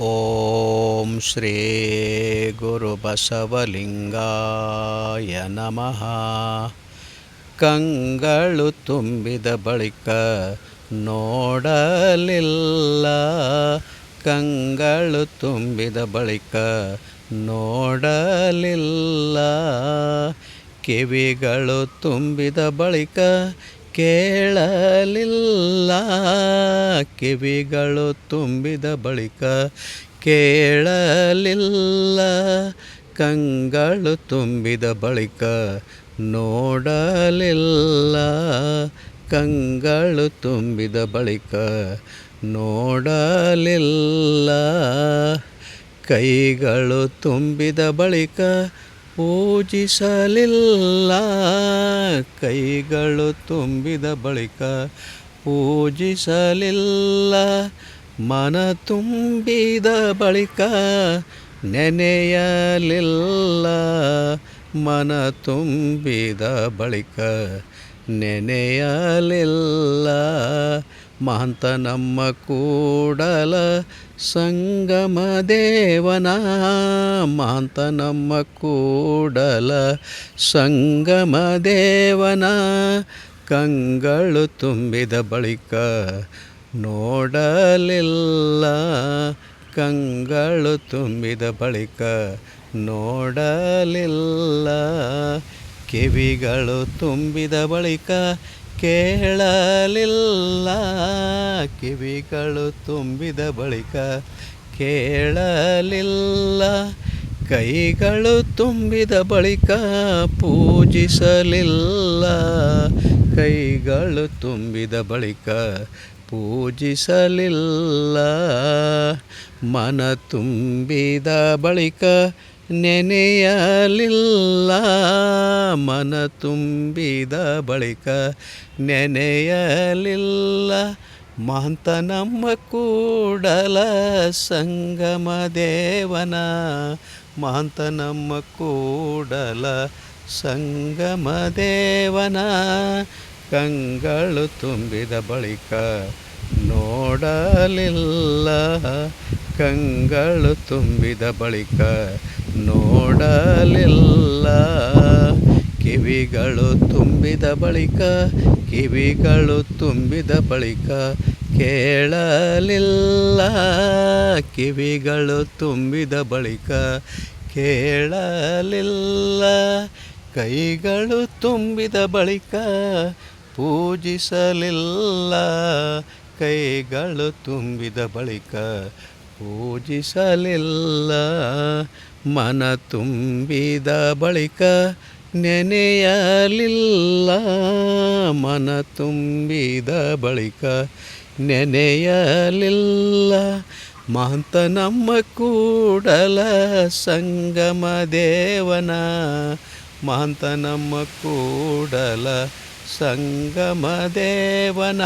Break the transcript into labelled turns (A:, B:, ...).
A: ಓಂ ಶ್ರೀ ಗುರು ಬಸವಲಿಂಗಾಯ ನಮಃ ಕಂಗಳು ತುಂಬಿದ ಬಳಿಕ ನೋಡಲಿಲ್ಲ। ಕಂಗಳು ತುಂಬಿದ ಬಳಿಕ ನೋಡಲಿಲ್ಲ। ಕಿವಿಗಳು ತುಂಬಿದ ಬಳಿಕ ಕೇಳಲಿಲ್ಲ। ಕಿವಿಗಳು ತುಂಬಿದ ಬಳಿಕ ಕೇಳಲಿಲ್ಲ. ಕಂಗಳು ತುಂಬಿದ ಬಳಿಕ ನೋಡಲಿಲ್ಲ. ಕಂಗಳು ತುಂಬಿದ ಬಳಿಕ ನೋಡಲಿಲ್ಲ. ಕೈಗಳು ತುಂಬಿದ ಬಳಿಕ ಪೂಜಿಸಲಿಲ್ಲ. ಕೈಗಳು ತುಂಬಿದ ಬಳಿಕ ಪೂಜಿಸಲಿಲ್ಲ. ಮನ ತುಂಬಿದ ಬಳಿಕ ನೆನೆಯಲಿಲ್ಲ. ಮನ ತುಂಬಿದ ಬಳಿಕ ನೆನೆಯಲಿಲ್ಲ. ಮಹಂತ ನಮ್ಮ ಕೂಡಲ ಸಂಗಮ ದೇವನ. ಮಹಂತ ನಮ್ಮ ಕೂಡಲ ಸಂಗಮ ದೇವನ. ಕಂಗಳು ತುಂಬಿದ ಬಳಿಕ ನೋಡಲಿಲ್ಲ. ಕಂಗಳು ತುಂಬಿದ ಬಳಿಕ ನೋಡಲಿಲ್ಲ. ಕಿವಿಗಳು ತುಂಬಿದ ಬಳಿಕ ಕೇಳಲಿಲ್ಲ. ಕಿವಿಗಳು ತುಂಬಿದ ಬಳಿಕ ಕೇಳಲಿಲ್ಲ. ಕೈಗಳು ತುಂಬಿದ ಬಳಿಕ ಪೂಜಿಸಲಿಲ್ಲ. ಕೈಗಳು ತುಂಬಿದ ಬಳಿಕ ಪೂಜಿಸಲಿಲ್ಲ. ಮನ ತುಂಬಿದ ಬಳಿಕ ನೆನೆಯಲಿಲ್ಲ. ಮನ ತುಂಬಿದ ಬಳಿಕ ನೆನೆಯಲಿಲ್ಲ. ಮಹಂತ ನಮ್ಮ ಕೂಡಲ ಸಂಗಮ ದೇವನ. ಮಹಂತ ನಮ್ಮ ಕೂಡಲ ಸಂಗಮ ದೇವನ. ಕಂಗಳು ತುಂಬಿದ ಬಳಿಕ ನೋಡಲಿಲ್ಲ. ಕಂಗಳು ತುಂಬಿದ ಬಳಿಕ ನೋಡಲಿಲ್ಲ. ಕಿವಿಗಳು ತುಂಬಿದ ಬಳಿಕ, ಕಿವಿಗಳು ತುಂಬಿದ ಬಳಿಕ ಕೇಳಲಿಲ್ಲ. ಕಿವಿಗಳು ತುಂಬಿದ ಬಳಿಕ ಕೇಳಲಿಲ್ಲ. ಕೈಗಳು ತುಂಬಿದ ಬಳಿಕ ಪೂಜಿಸಲಿಲ್ಲ. ಕೈಗಳು ತುಂಬಿದ ಬಳಿಕ ಪೂಜಿಸಲಿಲ್ಲ. ಮನ ತುಂಬಿದ ಬಳಿಕ ನೆನೆಯಲಿಲ್ಲ, ಮನ ತುಂಬಿದ ಬಳಿಕ ನೆನೆಯಲಿಲ್ಲ, ಮಹಂತ ನಮ್ಮ ಕೂಡಲ ಸಂಗಮ ದೇವನ ಮಾಂತ ನಮ್ಮ ಕೂಡಲ ಸಂಗಮ ದೇವನ.